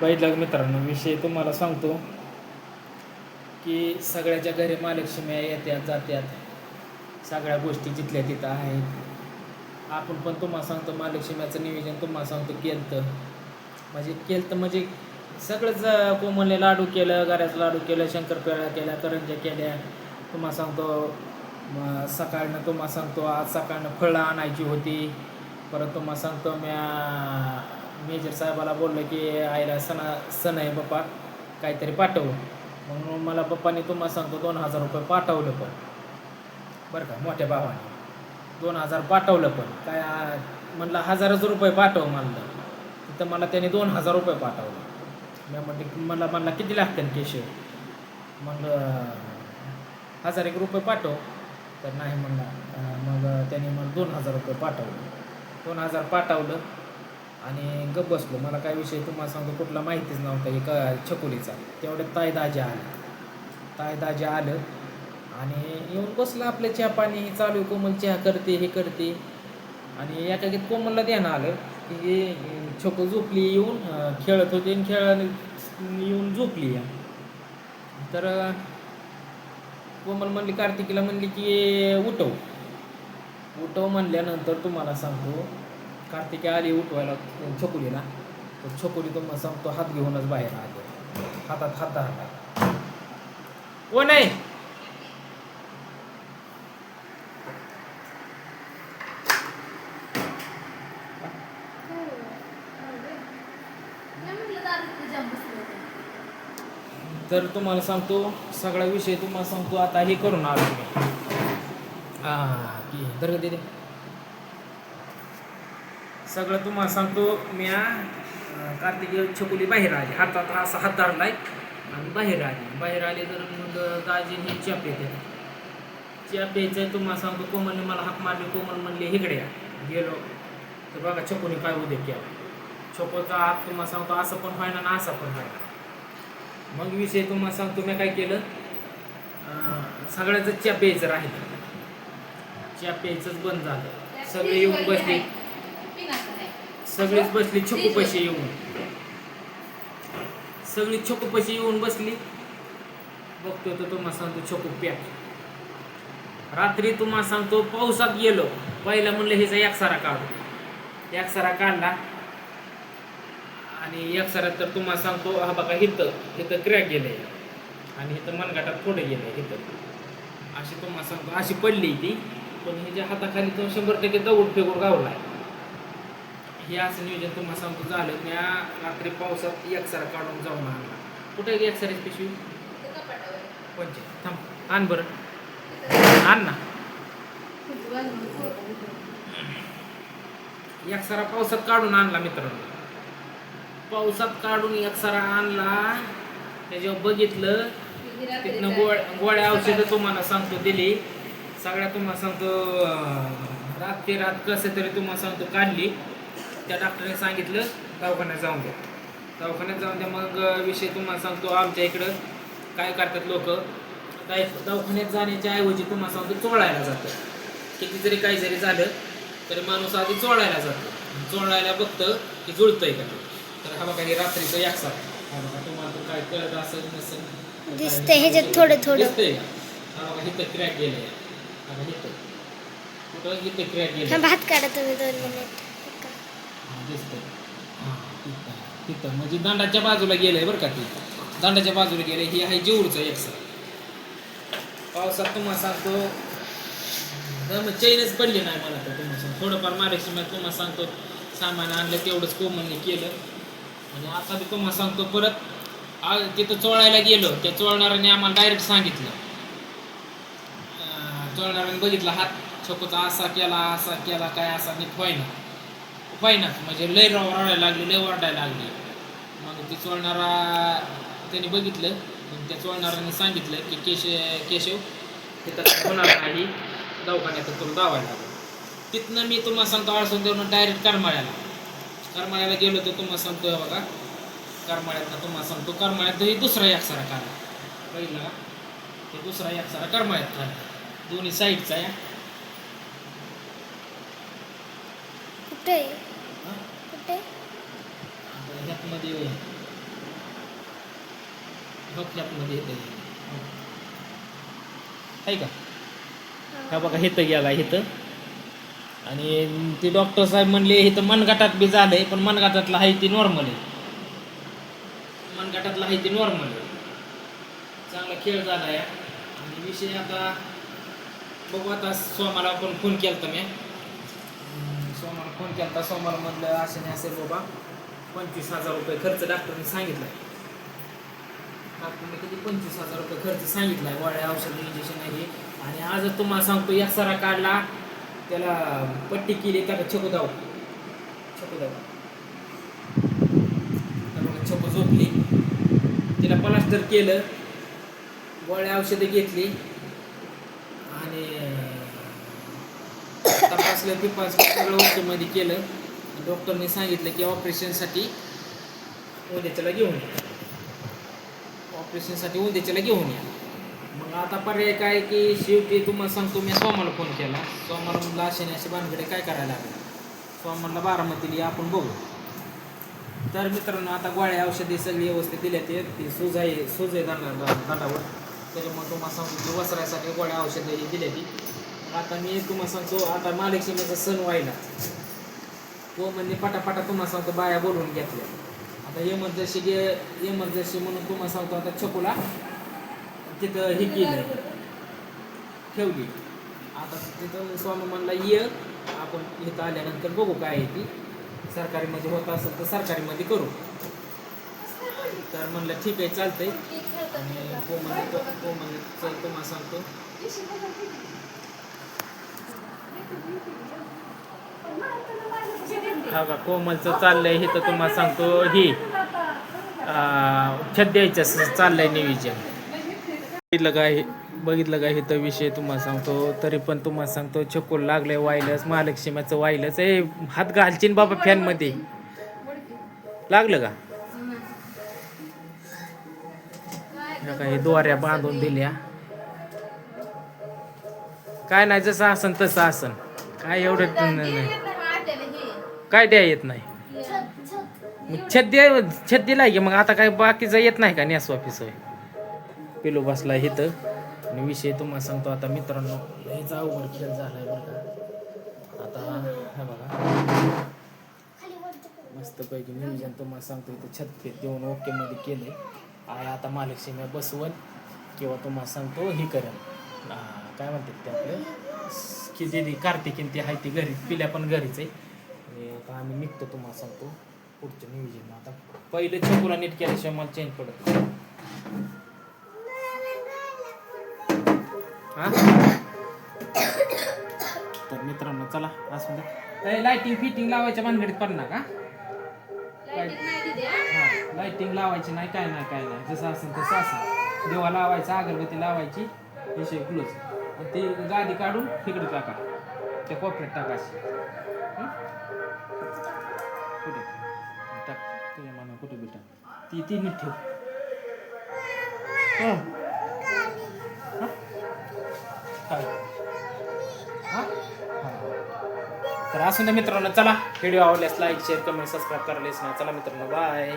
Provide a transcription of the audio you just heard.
बैठक मित्रांनो विषय तुम्हाला सांगतो की सगळ्याच्या घरी महालक्ष्मी येत्यात जात्यात. सगळ्या गोष्टी जिथल्या तिथं आहेत. आपण पण तुम्हाला सांगतो महालक्ष्म्याचं नियोजन तुम्हाला सांगतो केलतं. म्हणजे केलं म्हणजे सगळंच कोमलने लाडू केलं गाऱ्याचं लाडू केलं शंकरपेळ्या केल्या करंज्या केल्या. तुम्हाला सांगतो सकाळनं तुम्हाला सांगतो आज सकाळनं फळं आणायची होती. परत तुम्हाला सांगतो म्या मेजर साहेबाला बोललं की आईला सणा सण आहे बाप्पा काहीतरी पाठव म्हणून मला पप्पाने तुम्हाला सांगतो दोन हजार रुपये पाठवलं पण. बरं का मोठ्या भावाने. दोन हजार पाठवलं पण. काय म्हणलं हजारच रुपये पाठव म्हणलं. तिथं मला त्याने दोन हजार रुपये पाठवलं. मी म्हणलं मला म्हणला किती लागतील केशव? म्हणलं हजार एक रुपये पाठव. तर नाही म्हणला. मग त्याने मला दोन हजार रुपये पाठवलं. दोन हजार पाठवलं. आणि गप बसलो. मला काय विषय तुम्हाला सांगतो कुठला माहितीच नव्हता. एक छकुलीचा. तेवढ्यात ताय दाजी आलं ताय दाजी आलं आणि येऊन बसलं आपल्या चहा पाणी चालू आहे, कोमल चहा करते हे करते. आणि एकाकीत कोमलला ध्यान आलं की हे झोपली येऊन खेळत होते आणि खेळ येऊन झोपली तर कोमल म्हणली कार्तिकीला म्हणली की उठव. उठव म्हणल्यानंतर तुम्हाला सांगतो कार्तिकी आली उठवायला छकुलीला तर छकुली तुम्हाला सांगतो हात घेऊनच बाहेर आले. हातात हात धरला. ओ नाही तर तुम्हाला सांगतो सगळा विषय तुम्हाला सांगतो आता हे करून आलो मी. हां की दर दे. सगळं तुम्हाला सांगतो मी कार्तिक छकुली बाहेर आली. हातात असा हात धरलाय आणि बाहेर आली. बाहेर आली तर मग दाजीने च्या पेते च्या प्यायचं तुम्हाला सांगतो कोमलने मला हाक मारली कोमल म्हणले इकडे या. गेलो. तर बघा छकुनी काय उद्या केला. छकोचा हात तुम्हाला सांगतो असं पण व्हायना ना असं पण व्हायना मग विषय तुम्हाला सांगतो मी काय केलं? सगळ्याचं च्या प्यायचं राहिलं. च्या प्यायचंच बंद झालं. सगळे येऊन बसले. सगळीच बसली छकू पैसे येऊन. सगळी छकू पैसे येऊन बसली. बघतो तर तुम्हाला सांगतो छकू पॅक रात्री तुम्हाला सांगतो पावसात गेलो. पहिला म्हणलं ह्याचा एकसारा काढू. एकसारा काढला. आणि एकसारात तर तुम्हाला सांगतो हा बघा हिथं हिथं क्रॅक गेलंय. आणि इथं मनगाटात थोडं गेलंय हिथं अशी तुम्हाला सांगतो अशी पडली ती. पण ह्याच्या हाताखाली तो शंभर टक्के दगड फेगूर आहे हे असं नियोजन तुम्हाला सांगतो झालं या रात्री पावसात एक्सरा काढून जाऊन आणला. कुठे एक एकसारीची पिशवी? पंचे थांब आण बरं. आण ना. एक्सरा पावसात काढून आणला मित्रांनो. पावसात काढून एक्सरा आणला. त्याच्यावर बघितलं. तिथनं गोळ गोळ्या औषधं तुम्हाला सांगतो दिली. सगळ्या तुम्हाला सांगतो रात ते रात कसं तरी तुम्हाला सांगतो काढली. त्या डॉक्टरने सांगितलं दवाखान्यात जाऊन द्या दवाखान्यात जाऊन द्या. मग विषय तुम्हाला सांगतो आमच्या इकडं काय करतात लोक काय दवाखान्यात जाण्याच्या ऐवजी तुम्हाला सांगतो चोळायला जातं किती जरी काही जरी झालं तरी माणूस आधी चोळायला जातो. चोळायला बघतं की जुळतंय का ते. तर हा बघा हे रात्रीचं याक्सा तुम्हाला तर काय कळत असेल नसेल दिसतंय ह्याच्यात थोडं थोडं. दिसतंय? हा बघा इथं क्रॅक हा बघा इथं. कुठं? इथं क्रॅक हा गेलं भात काढा तुम्ही दोन मिनिट. दिसतंय. हा तिथं तिथं. म्हणजे दांडाच्या बाजूला गेलंय बरं का ती. दांडाच्या बाजूला गेलंय. ही आहे जिऊडचं एक सर पावसात तुम्हाला सांगतो मग चैनच पडली नाही मला तर तुम्हाला सांग थोडंफार मारायची तुम्हाला सांगतो. सामान आणलं तेवढंच कोमलने केलं. आणि आता बी तुम्हाला सांगतो परत तिथं चोळायला गेलो. त्या चोळणाऱ्याने आम्हाला डायरेक्ट सांगितलं. चोळणाऱ्याने बघितलं हात छोकोचा असा केला असा केला काय असा नीट व्हायना व्हायनाच म्हणजे लय रव- रडायला लागली लय वरडायला लागली. मग ती चोळणारा त्याने बघितलं मग त्या चोळणाऱ्याने सांगितलं की केश केशव तिथं होणार नाही दवाखान्यात तुला दावायला लागलं. तिथनं मी तुम्हाला सांगतो आळसून देऊन डायरेक्ट करमाळ्याला. करमाळ्याला गेलो तर तुम्हाला सांगतो हे बघा. करमाळ्यातनं तुम्हाला सांगतो करमाळ्यात ही दुसरा एकसारा काढला पहिला हे दुसरा एकसारा करमाळ्यात काढला दोन्ही साईडचा या. कुठे? ह्यातमध्ये कुठे आता ह्यातमध्ये येतं. आहे का? हा बघा हिथं गेला हिथं आणि ते डॉक्टर साहेब म्हणले इथं मनगटात बी झालंय पण मनगटातला आहे ते नॉर्मल आहे. मनगटातला आहे ते नॉर्मल आहे. चांगला खेळ झाला आहे आणि विषय आता बघू आता सोमाला पण फोन केला मी. सोमाला फोन केला सोमाला म्हटलं असं नाही असेल बाबा. पंचवीस हजार रुपये खर्च डॉक्टरने सांगितला डॉक्टरने किती? पंचवीस हजार रुपये खर्च सांगितला आहे औषध इंजेक्शन आहे आणि आज तुम्हाला सांगतो एक्सरा काढला त्याला पट्टी केली त्याला छकू दाव छकू दाव छकू झोपली. तिला प्लास्टर केलं. गोळ्या औषधं घेतली. आणि तपासलं बिपासलं सगळं ओकेमध्ये केलं. डॉक्टरने सांगितलं की ऑपरेशनसाठी उद्याच्याला घेऊन या. ऑपरेशनसाठी उद्याच्याला घेऊन या. मग आता पर्याय काय की शेवटी तुम्हाला सांगतो मी सोमाला फोन केला. सोमाला म्हणलं अशाने असे भानगडे काय करायला लागलं? सोमाला बारामतीला आपण बघू. तर मित्रांनो आता गोळ्या औषधे सगळी व्यवस्थित दिल्या ते ती सुजाई आहे दांडा दांडावर. त्याच्यामुळे तुम्हाला सांगतो की वसरायसाठी गोळ्या औषधे ही दिल्या ती आता मी तुम्हाला सांगतो आता महालक्ष्मीचा सण व्हायला. तो म्हणजे पटापटा तुम्हाला सांगतो बाया बोलवून घेतल्या. आता इमर्जन्सी गे इमर्जन्सी म्हणून तुम्हाला सांगतो आता छपूला तिथं हे केलं. ठेवली. आता तिथं स्वामी म्हणला ये. आपण इथं आल्यानंतर बघू काय आहे ती. सरकारीमध्ये होत असेल तर सरकारीमध्ये करू. तर म्हणलं ठीक आहे चालतंय. आणि कोमल कोमल चल तुम्हाला सांगतो. हा का कोमलचं चाललंय हे तर तुम्हाला सांगतो ही छद्याचं चाललंय नियोजन. बघितलं काय बघितलं काय हे तर विषय तुम्हाला सांगतो तरी पण तुम्हाला सांगतो छकूल लागलंय वायलंच महालक्ष्मीचं वायलंच हे हात घालचीन बाबा फॅनमध्ये. लागलं का? काही दोऱ्या बांधून दिल्या. काय नाही जसं आसन तसं आसन. काय एवढं नाही काय द्या येत नाही? मग छद्दीला आहे की मग आता काय बाकीचं येत नाही का नेस ऑफिस पिलो बसला इथं. आणि विषय तुम्हाला सांगतो आता मित्रांनो ह्याचा अवघड खेळ झालाय बरं का. आता हे बघा. मस्तपैकी नियोजन तुम्हाला सांगतो इथं छतफेत देऊन ओके मध्ये केलंय. आणि आता महालक्ष्मी बसवल किंवा तुम्हाला सांगतो ही करेल. काय म्हणतात ते आपलं? की दिदी कार्तिकीन ती आहे ती घरी पिल्या पण घरीच आहे. आणि आता आम्ही निघतो तुम्हाला सांगतो. पुढचं नियोजन आता. पहिले चकुला नीट केल्याशिवाय मला चेंज पडत. हा? तर मित्रांनो चला असू द्या. लाईटिंग फिटिंग लावायच्या भानगडीत पडणार का? हा? लाईटिंग लावायची नाही काय नाही काय नाही. जसं असेल तसं असेल. देवा लावायचा अगरबत्ती लावायची. विषय क्लोज आणि ती गादी काढून तिकडे टाका. त्या कोपऱ्यात टाकायची हं? कुठे? टाक. तुझ्या मामा कुठे बेटा ती ती नीट ठेव. हं. काय? तर असू ना मित्रांनो चला. व्हिडिओ आवडल्यास लाईक शेअर कमेंट सबस्क्राईब करायला विसरू चला मित्रांनो बाय